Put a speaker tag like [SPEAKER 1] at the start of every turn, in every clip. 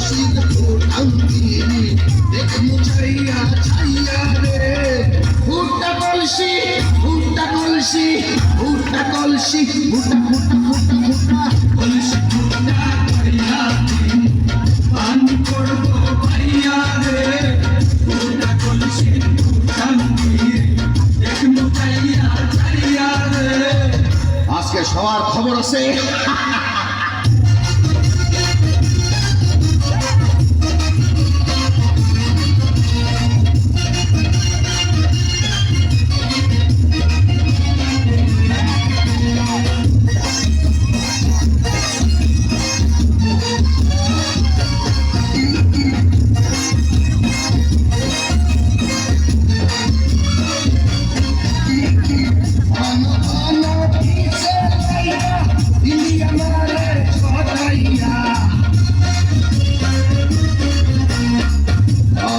[SPEAKER 1] মসজিদ কলসি ফুটা কলসি ফুটা কলসি ফুটা আজকে সবার খবর আছে।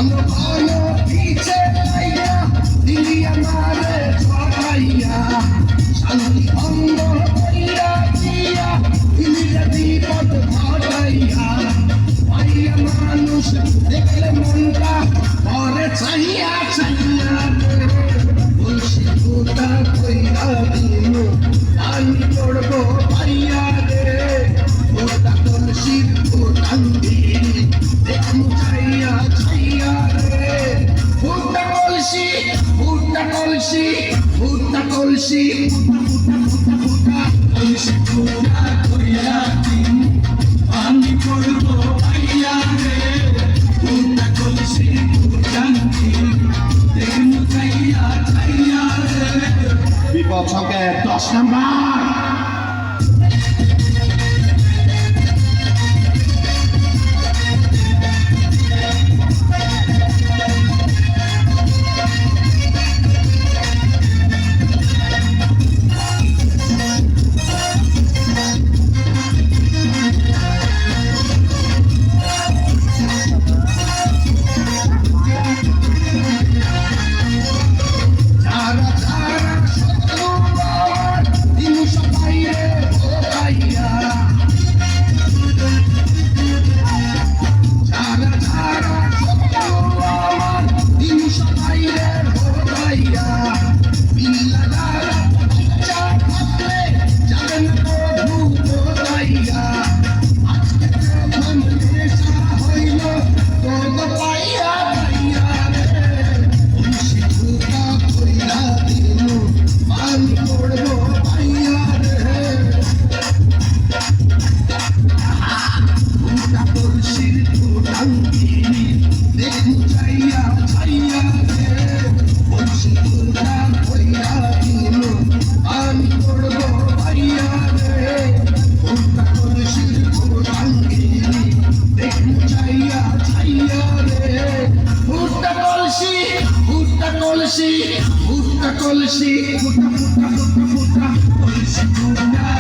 [SPEAKER 1] শান্তি ফুটা কলসি ফুটা কলসি ফুটা ফুটা ফুটা
[SPEAKER 2] কলসি ফুটা কইয়া আমি করব পাইয়া রে ফুটা কলসি ফুটা দেখুন চাইয়া চাইয়া রে।
[SPEAKER 1] বিপদ সংকেত, দশ নাম্বার। Όλα εσύ, όλα εσύ, όλα εσύ,
[SPEAKER 2] όλα εσύ, όλα